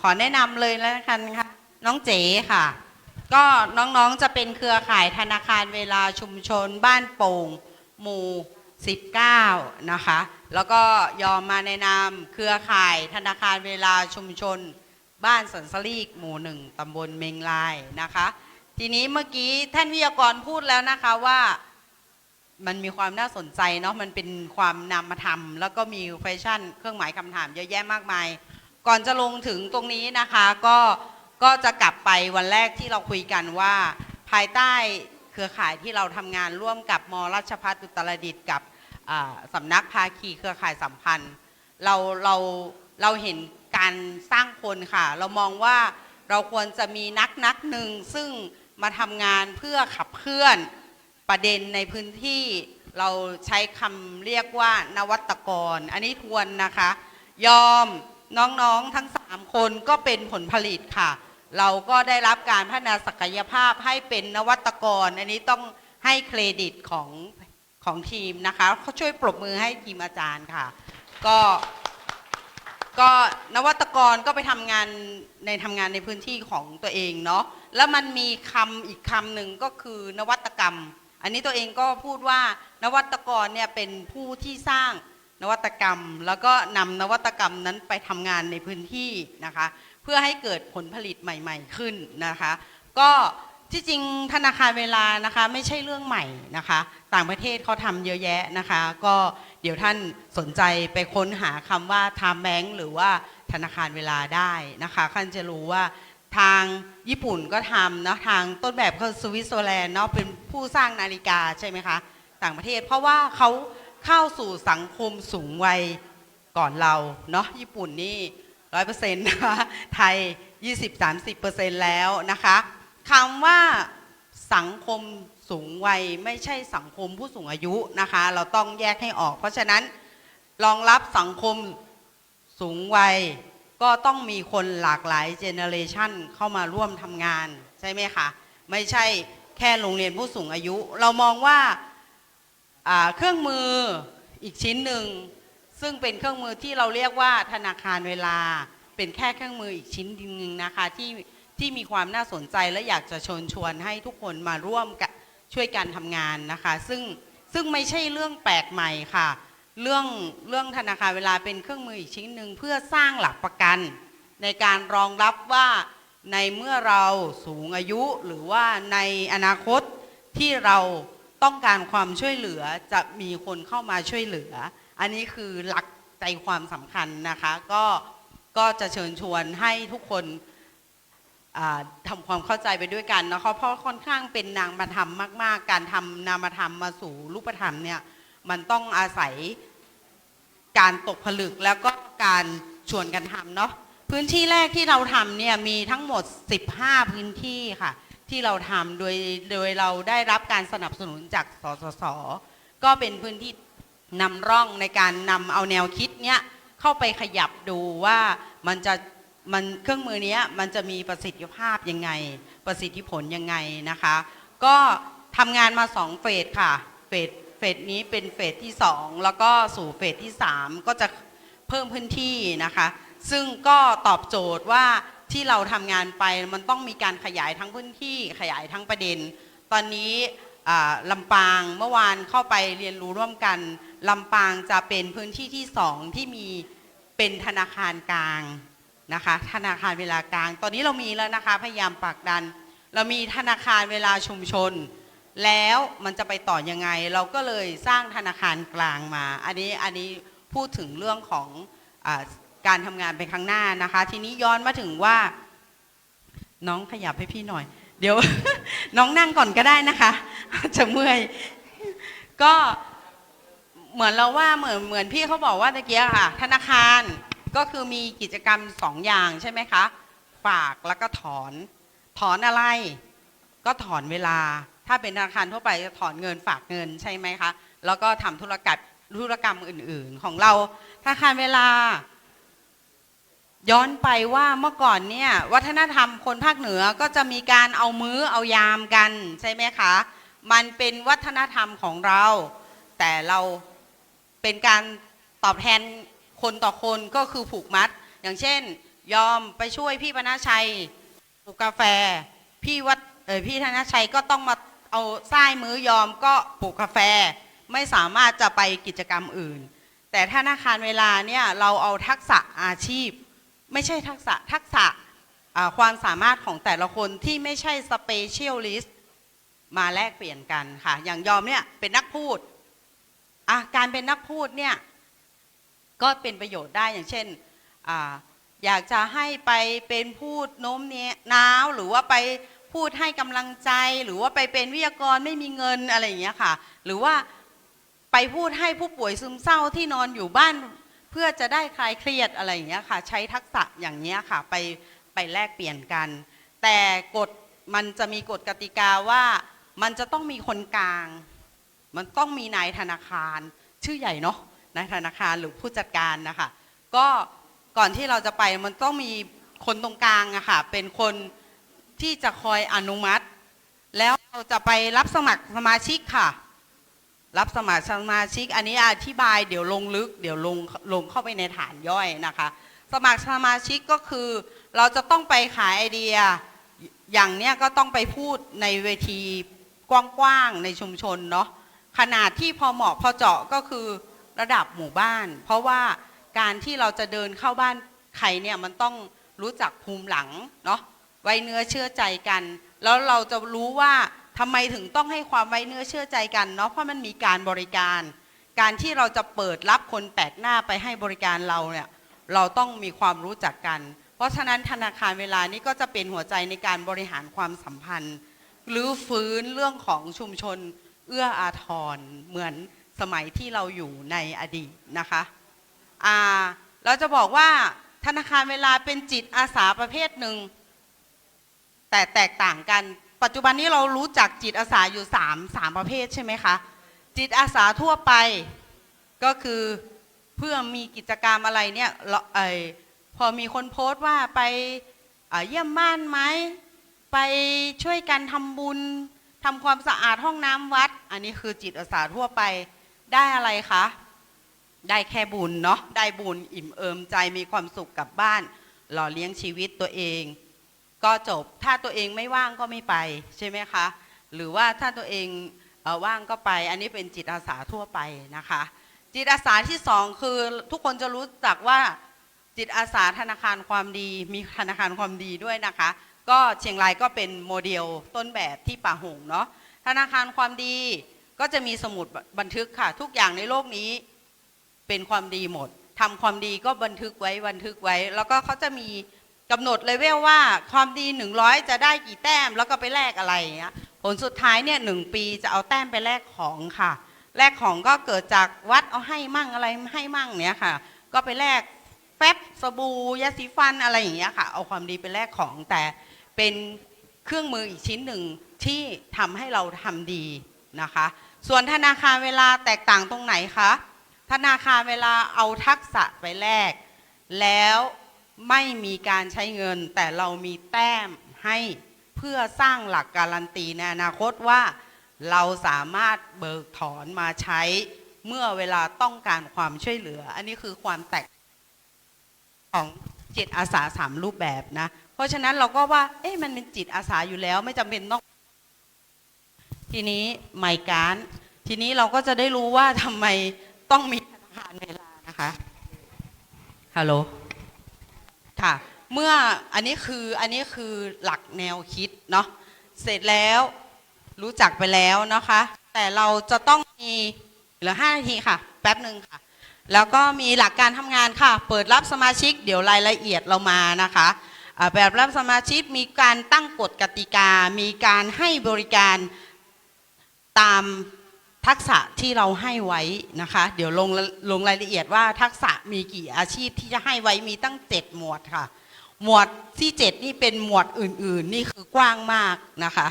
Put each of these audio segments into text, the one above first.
ขอแนะนำเลยแล้วกันค่ะ น้องเจ๋ค่ะ ก็น้องๆจะเป็นเครือข่ายธนาคารเวลาชุมชน บ้านโป่งหมู่ 19 นะคะ แล้วก็ยอมมาในนามเครือข่ายธนาคารเวลาชุมชน บ้านสันสลีกหมู่หนึ่งตำบลเมงลายนะคะ ทีนี้เมื่อกี้ท่านวิทยากรพูดแล้วนะคะว่ามันมีความน่าสนใจเนาะมันเป็นความนามธรรม แล้วก็มีแฟชั่นเครื่องหมายคำถามเยอะแยะมากมาย ก่อนจะลงถึงตรงนี้นะคะก็ก็จะกลับไปวันแรกที่เราคุยกันว่า ภายใต้เครือข่ายที่เราทำงานร่วมกับมราชพัฒอุตรดิตถ์กับสำนักภาคีเครือข่ายสัมพันธ์ เราเราเราเห็นการสร้างคนค่ะ เรามองว่าเราควรจะมีนักนักหนึ่งซึ่งมาทำงานเพื่อขับเคลื่อนประเด็นในพื้นที่เราใช้คำเรียกว่านวัตกร อันนี้ทวนนะคะ ยอม น้องๆทั้ง 3 คนก็เป็นผลผลิตค่ะ เราก็ได้รับการพัฒนาศักยภาพให้เป็นนวัตกร อันนี้ต้องให้เครดิตของของทีมนะคะเขาช่วยปรบมือให้ทีมอาจารย์ค่ะ ก็ก็นวัตกรก็ไปทำงานในทำงานในพื้นที่ของตัวเองเนาะแล้วมันมีคำอีกคำหนึ่งก็คือนวัตกรรม อันนี้ตัวเองก็พูดว่านวัตกรเนี่ยเป็นผู้ที่สร้าง นวัตกรรม แล้วก็นำนวัตกรรมนั้นไปทำงานในพื้นที่นะคะ เพื่อให้เกิดผลผลิตใหม่ ๆ ขึ้นนะคะ ก็ที่จริงธนาคารเวลานะคะไม่ใช่เรื่องใหม่นะคะ ต่างประเทศเขาทำเยอะแยะนะคะ ก็เดี๋ยวท่านสนใจไปค้นหาคำว่า time bank หรือว่าธนาคารเวลาได้นะคะท่านจะรู้ว่าทางญี่ปุ่นก็ทำนะทางต้นแบบคือสวิตเซอร์แลนด์เนาะเป็นผู้สร้างนาฬิกาใช่ไหมคะ ต่างประเทศเพราะว่าเขา เข้าสู่สังคมสูงวัยก่อนเราเนาะญี่ปุ่นนี่ร้อยเปอร์เซ็นต์นะคะไทย 20-30%แล้วนะคะคำว่าสังคมสูงวัยไม่ใช่สังคมผู้สูงอายุนะคะ เราต้องแยกให้ออก เพราะฉะนั้นรองรับสังคมสูงวัยก็ต้องมีคนหลากหลายเจเนอเรชันเข้ามาร่วมทำงาน ใช่ไหมคะ ไม่ใช่แค่โรงเรียนผู้สูงอายุ เรามองว่าอ่า เครื่องมืออีกชิ้นหนึ่ง ซึ่งเป็นเครื่องมือที่เราเรียกว่าธนาคารเวลา เป็นแค่เครื่องมืออีกชิ้นหนึ่งนะคะที่ที่มีความน่าสนใจและอยากจะชวนชวนให้ทุกคนมาร่วมกันช่วยกันทำงานนะคะ ซึ่งซึ่งไม่ใช่เรื่องแปลกใหม่ค่ะ เรื่องเรื่องธนาคารเวลาเป็นเครื่องมืออีกชิ้นหนึ่งเพื่อสร้างหลักประกัน ในการรองรับว่าในเมื่อเราสูงอายุหรือว่าในอนาคตที่เรา ต้องการความช่วยเหลือจะมีคนเข้ามาช่วยเหลือ อันนี้คือหลักใจความสำคัญนะคะ ก็ก็จะเชิญชวนให้ทุกคนทำความเข้าใจไปด้วยกันนะคะเพราะค่อนข้างเป็นนามธรรมมาก ๆ การทำนามธรรมมาสู่รูปธรรมเนี่ยมันต้องอาศัยการตกผลึกแล้วก็การชวนกันทำเนาะพื้นที่แรกที่เราทำเนี่ยมีทั้งหมด 15 พื้นที่ค่ะ ที่เราทำโดยโดยเราได้รับการสนับสนุนจากสสส ก็เป็นพื้นที่นำร่องในการนำเอาแนวคิดเนี้ยเข้าไปขยับดูว่ามันจะมันเครื่องมือเนี้ยมันจะมีประสิทธิภาพยังไง ประสิทธิผลยังไงนะคะ ก็ทำงานมาสองเฟสค่ะเฟสเฟสนี้เป็นเฟสที่สองแล้วก็สู่เฟสที่สามก็จะเพิ่มพื้นที่นะคะ ซึ่งก็ตอบโจทย์ว่า ที่เราทำงานไปมันต้องมีการขยายทั้งพื้นที่ขยายทั้งประเด็น ตอนนี้ลำปางเมื่อวานเข้าไปเรียนรู้ร่วมกันลำปางจะเป็นพื้นที่ที่สองที่มีเป็นธนาคารกลางนะคะธนาคารเวลากลาง ตอนนี้เรามีแล้วนะคะพยายามผลักดัน เรามีธนาคารเวลาชุมชน แล้วมันจะไปต่อยังไง เราก็เลยสร้างธนาคารกลางมา อันนี้อันนี้พูดถึงเรื่องของอ การทำงานไปข้างหน้านะคะ ทีนี้ย้อนมาถึงว่า น้องขยับให้พี่หน่อย เดี๋ยว น้องนั่งก่อนก็ได้นะคะ จะเมื่อย ก็เหมือนเราว่าเหมือนเหมือนพี่เขาบอกว่าตะเกียค่ะ ธนาคารก็คือมีกิจกรรมสองอย่างใช่ไหมคะ ฝากแล้วก็ถอน ถอนอะไร ก็ถอนเวลา ถ้าเป็นธนาคารทั่วไปจะถอนเงินฝากเงินใช่ไหมคะ แล้วก็ทำธุรกรรมธุรกรรมอื่น ๆ ของเราธนาคารเวลา ย้อนไปว่าเมื่อก่อนเนี่ยวัฒนธรรมคนภาคเหนือก็จะมีการเอามื้อเอายามกันใช่ไหมคะ มันเป็นวัฒนธรรมของเรา แต่เราเป็นการตอบแทนคนต่อคนก็คือผูกมัด อย่างเช่น ยอมไปช่วยพี่ปนาชัยปลูกกาแฟ พี่วัดเออพี่ธนชัยก็ต้องมาเอาทรายมือยอมก็ปลูกกาแฟ ไม่สามารถจะไปกิจกรรมอื่น แต่ธนาคารเวลาเนี่ยเราเอาทักษะอาชีพ ไม่ใช่ทักษะทักษะความสามารถของแต่ละคนที่ไม่ใช่สเปเชียลิสต์มาแลกเปลี่ยนกันค่ะ อย่างยอมเนี่ยเป็นนักพูดการเป็นนักพูดเนี่ยก็เป็นประโยชน์ได้อย่างเช่นออยากจะให้ไปเป็นพูดโน้มเนี้ยน้าวหรือว่าไปพูดให้กำลังใจ หรือว่าไปเป็นวิทยากรไม่มีเงินอะไรอย่างเงี้ยค่ะ หรือว่าไปพูดให้ผู้ป่วยซึมเศร้าที่นอนอยู่บ้าน เพื่อจะได้คลายเครียดอะไรอย่างเงี้ยค่ะ ใช้ทักษะอย่างเงี้ยค่ะ ไปไปแลกเปลี่ยนกัน แต่กฎมันจะมีกฎกติกาว่ามันจะต้องมีคนกลาง มันต้องมีนายธนาคาร ชื่อใหญ่เนาะนายธนาคารหรือผู้จัดการนะคะก็ก่อนที่เราจะไปมันต้องมีคนตรงกลางอะค่ะ เป็นคนที่จะคอยอนุมัติ แล้วเราจะไปรับสมัครสมาชิกค่ะ รับสมัครสมาชิก อันนี้อธิบายเดี๋ยวลงลึก เดี๋ยวลงลงเข้าไปในฐานย่อยนะคะ สมัครสมาชิกก็คือ เราจะต้องไปขายไอเดียอย่างเนี้ยก็ต้องไปพูดในเวทีกว้างๆในชุมชนเนาะขนาดที่พอเหมาะพอเจาะก็คือระดับหมู่บ้าน เพราะว่าการที่เราจะเดินเข้าบ้านใครเนี่ยมันต้องรู้จักภูมิหลังเนาะไว้เนื้อเชื่อใจกัน แล้วเราจะรู้ว่า ทำไมถึงต้องให้ความไว้เนื้อเชื่อใจกันเนาะเพราะมันมีการบริการ การที่เราจะเปิดรับคนแปลกหน้าไปให้บริการเราเนี่ยเราต้องมีความรู้จักกัน เพราะฉะนั้นธนาคารเวลานี้ก็จะเป็นหัวใจในการบริหารความสัมพันธ์ หรือฟื้นเรื่องของชุมชนเอื้ออาทรเหมือนสมัยที่เราอยู่ในอดีตนะคะอ่าเราจะบอกว่าธนาคารเวลาเป็นจิตอาสาประเภทหนึ่งแต่แตกต่างกัน ปัจจุบันนี้เรารู้จักจิตอาสาอยู่3ามสามประเภทใช่ไหมคะจิตอาสาทั่วไปก็คือเพื่อมีกิจกรรมอะไรเนี่ยเออพอมีคนโพสต์ว่าไปเยี่ยมบ้านไหมไปช่วยกันทำบุญทำความสะอาดห้องน้ำวัด อันนี้คือจิตอาสาทั่วไปได้อะไรคะได้แค่บุญเนาะได้บุญอิ่มเอิมใจมีความสุขกลับบ้าน หล่อเลี้ยงชีวิตตัวเอง ก็จบถ้าตัวเองไม่ว่างก็ไม่ไปใช่ไหมคะ หรือว่าถ้าตัวเองเออว่างก็ไปอันนี้เป็นจิตอาสาทั่วไปนะคะ จิตอาสาที่สองคือทุกคนจะรู้จักว่าจิตอาสาธนาคารความดีมีธนาคารความดีด้วยนะคะ ก็เชียงรายก็เป็นโมเดลต้นแบบที่ป่าหงเนาะธนาคารความดีก็จะมีสมุดบันทึกค่ะ ทุกอย่างในโลกนี้เป็นความดีหมดทำความดีก็บันทึกไว้บันทึกไว้ แล้วก็เขาจะมี กำหนดเลเวลว่าความดี 100 จะได้กี่แต้มแล้วก็ไปแลกอะไรเงี้ยผลสุดท้ายเนี่ยหนึ่งปีจะเอาแต้มไปแลกของค่ะแลกของก็เกิดจากวัดเอาให้มั่งอะไรให้มั่งเนี้ยค่ะ ก็ไปแลกแฟบสบู่ยาสีฟันอะไรอย่างเงี้ยค่ะ เอาความดีไปแลกของแต่เป็นเครื่องมืออีกชิ้นหนึ่งที่ทำให้เราทำดีนะคะ ส่วนธนาคารเวลาแตกต่างตรงไหนคะธนาคารเวลาเอาทักษะไปแลกแล้ว ไม่มีการใช้เงิน แต่เรามีแต้มให้เพื่อสร้างหลักการันตีในอนาคตว่า เราสามารถเบิกถอนมาใช้เมื่อเวลาต้องการความช่วยเหลือ อันนี้คือความแตกของจิตอาสาสามรูปแบบนะ เพราะฉะนั้นเราก็ว่า เอ๊ะมันเป็นจิตอาสาอยู่แล้ว ไม่จำเป็นต้อง ทีนี้ไมการ ทีนี้เราก็จะได้รู้ว่าทำไมต้องมีธนาคารเวลานะคะ ฮัลโหล ค่ะ เมื่ออันนี้คืออันนี้คือหลักแนวคิดเนาะเสร็จแล้วรู้จักไปแล้วนะคะ แต่เราจะต้องมีเหลือห้านาทีค่ะ แป๊บหนึ่งค่ะ แล้วก็มีหลักการทำงานค่ะ เปิดรับสมาชิกเดี๋ยวรายละเอียดเรามานะคะแบบรับสมาชิกมีการตั้งกฎกติกา มีการให้บริการตาม ทักษะที่เราให้ไว้นะคะ เดี๋ยวลงลงรายละเอียดว่าทักษะมีกี่อาชีพที่จะให้ไว้มีตั้งเจ็ดหมวดค่ะ หมวดที่เจ็ดนี่เป็นหมวดอื่น ๆ นี่คือกว้างมากนะคะ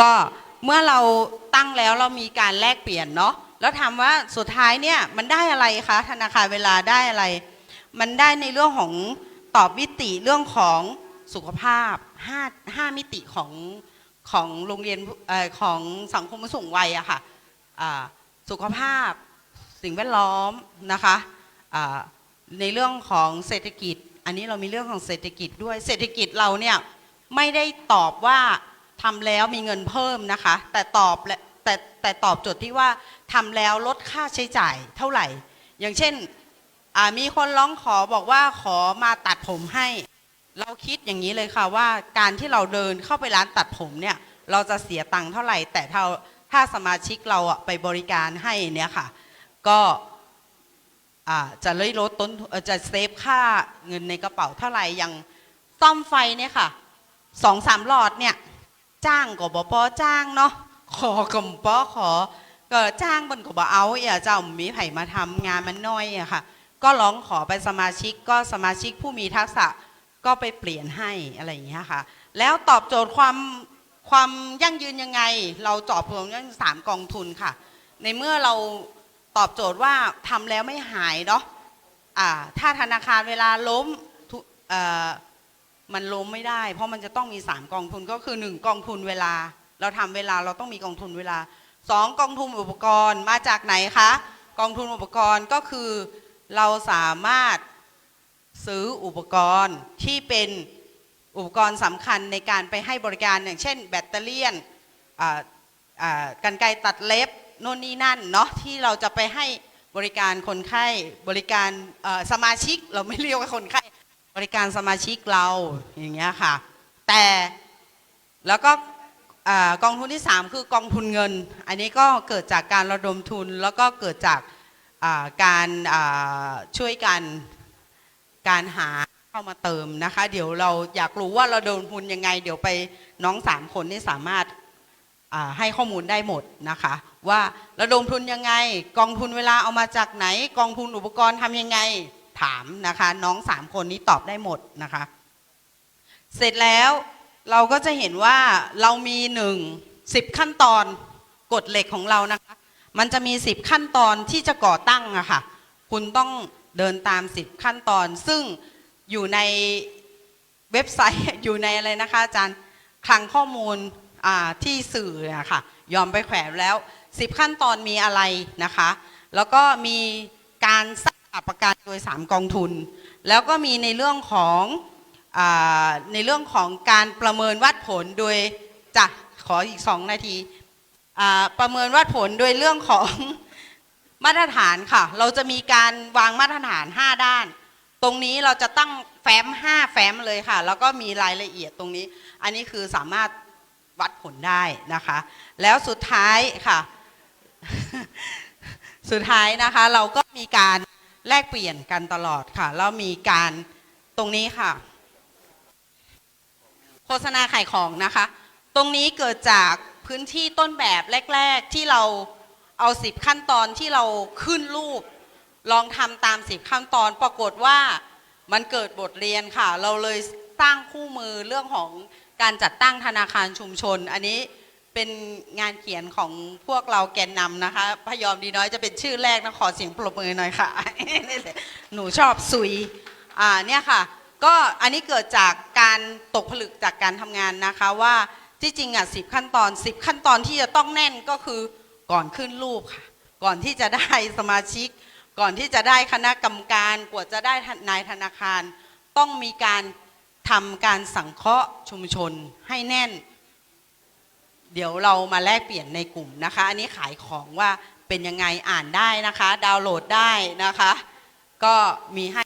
ก็เมื่อเราตั้งแล้วเรามีการแลกเปลี่ยนเนาะแล้วถามว่าสุดท้ายเนี่ยมันได้อะไรคะธนาคารเวลาได้อะไร มันได้ในเรื่องของตอบมิติเรื่องของสุขภาพห้าห้ามิติของของโรงเรียนอของสังคมสูงวัยอะค่ะอ่า สุขภาพสิ่งแวดล้อมนะคะในเรื่องของเศรษฐกิจ อันนี้เรามีเรื่องของเศรษฐกิจด้วยเศรษฐกิจเราเนี่ยไม่ได้ตอบว่าทำแล้วมีเงินเพิ่มนะคะ แต่ตอบและแต่แต่ตอบโจทย์ที่ว่าทำแล้วลดค่าใช้จ่ายเท่าไหร่ อย่างเช่นมีคนร้องขอบอกว่าขอมาตัดผมให้ เราคิดอย่างนี้เลยค่ะว่าการที่เราเดินเข้าไปร้านตัดผมเนี่ยเราจะเสียตังค์เท่าไหร่ แต่ถ้า ถ้าสมาชิกเราอะไปบริการให้เนี่ยค่ะ ก็จะลยลดต้นจะเซฟค่าเงินในกระเป๋าเท่าไหร่อย่างซ่อมไฟเนี่ยค่ะสองสามหลอดเนี่ย จ้างก็บปอจ้างเนาะขอกบปอขอ ก็จ้างบนก็บเอาอย่าเจ้ามีไผ่มาทำงานมันน้อยอะค่ะ ก็ร้องขอไปสมาชิกก็สมาชิกผู้มีทักษะก็ไปเปลี่ยนให้อะไรอย่างเงี้ยค่ะ แล้วตอบโจทย์ความ ความยั่งยืนยังไง เราตอบโจทย์ยังสามกองทุนค่ะ ในเมื่อเราตอบโจทย์ว่าทำแล้วไม่หายเนาะถ้าธนาคารเวลาล้มมันล้มไม่ได้ เพราะมันจะต้องมีสามกองทุนก็คือหนึ่งกองทุนเวลา เราทำเวลาเราต้องมีกองทุนเวลาสองกองทุนอุปกรณ์มาจากไหนคะกองทุนอุปกรณ์ก็คือเราสามารถซื้ออุปกรณ์ที่เป็น อุปกรณ์สำคัญในการไปให้บริการอย่างเช่น แบตเตอรี่ยนกันไกตัดเล็บโน่นนี่นั่นเนาะที่เราจะไปให้บริการคนไข้บริการสมาชิกเราไม่เรียกว่าคนไข้บริการสมาชิกเราอย่างเงี้ยค่ะ แต่แล้วก็กองทุนที่ 3 คือกองทุนเงิน อันนี้ก็เกิดจากการระดมทุนแล้วก็เกิดจากการช่วยกันการหา เข้ามาเติมนะคะ เดี๋ยวเราอยากรู้ว่าเราโดนทุนยังไง เดี๋ยวไปน้องสามคนนี่สามารถให้ข้อมูลได้หมดนะคะ ว่าระดมทุนยังไง กองทุนเวลาเอามาจากไหน กองทุนอุปกรณ์ทำยังไงถามนะคะ น้องสามคนนี้ตอบได้หมดนะคะ เสร็จแล้วเราก็จะเห็นว่าเรามีหนึ่งสิบขั้นตอนกฎเหล็กของเรานะคะ มันจะมีสิบขั้นตอนที่จะก่อตั้งอะค่ะ คุณต้องเดินตามสิบขั้นตอน ซึ่ง อยู่ในเว็บไซต์อยู่ในอะไรนะคะอาจารย์คลังข้อมูลที่สื่ออะค่ะยอมไปแขวนแล้วสิบขั้นตอนมีอะไรนะคะ แล้วก็มีการสร้างหลักประกันโดยสามกองทุน แล้วก็มีในเรื่องของอในเรื่องของการประเมินวัดผลโดยจะขออีกสองนาทีประเมินวัดผลโดยเรื่องของมาตรฐานค่ะ เราจะมีการวางมาตรฐาน 5 ด้าน ตรงนี้เราจะตั้งแฟ้ม5แฟ้มเลยค่ะ แล้วก็มีรายละเอียดตรงนี้ อันนี้คือสามารถวัดผลได้นะคะ แล้วสุดท้ายค่ะ สุดท้ายนะคะเราก็มีการแลกเปลี่ยนกันตลอดค่ะ แล้วมีการตรงนี้ค่ะ โฆษณาขายของนะคะ ตรงนี้เกิดจากพื้นที่ต้นแบบแรก ๆ ที่เราเอาสิบขั้นตอนที่เราขึ้นรูป ลองทำตามสิบขั้นตอนปรากฏว่ามันเกิดบทเรียนค่ะ เราเลยสร้างคู่มือเรื่องของการจัดตั้งธนาคารชุมชน อันนี้เป็นงานเขียนของพวกเราแกนนำนะคะพยอมดีน้อยจะเป็นชื่อแรกนะขอเสียงปรบมือหน่อยค่ะ หนูชอบซุยอ่าเนี่ยค่ะ ก็อันนี้เกิดจากการตกผลึกจากการทำงานนะคะว่าที่จริงอะสิบขั้นตอนสิบขั้นตอนที่จะต้องแน่นก็คือก่อนขึ้นรูปค่ะ ก่อนที่จะได้สมาชิก ก่อนที่จะได้คณะกรรมการกว่าจะได้นายธนาคาร ต้องมีการทำการสังเคราะห์ชุมชนให้แน่น เดี๋ยวเรามาแลกเปลี่ยนในกลุ่มนะคะ อันนี้ขายของว่าเป็นยังไงอ่านได้นะคะ ดาวน์โหลดได้นะคะ ก็มีให้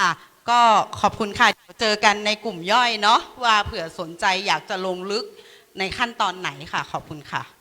อะก็ขอบคุณค่ะเดี๋ยวเจอกันในกลุ่มย่อยเนาะว่าเผื่อสนใจอยากจะลงลึกในขั้นตอนไหนค่ะ ขอบคุณค่ะ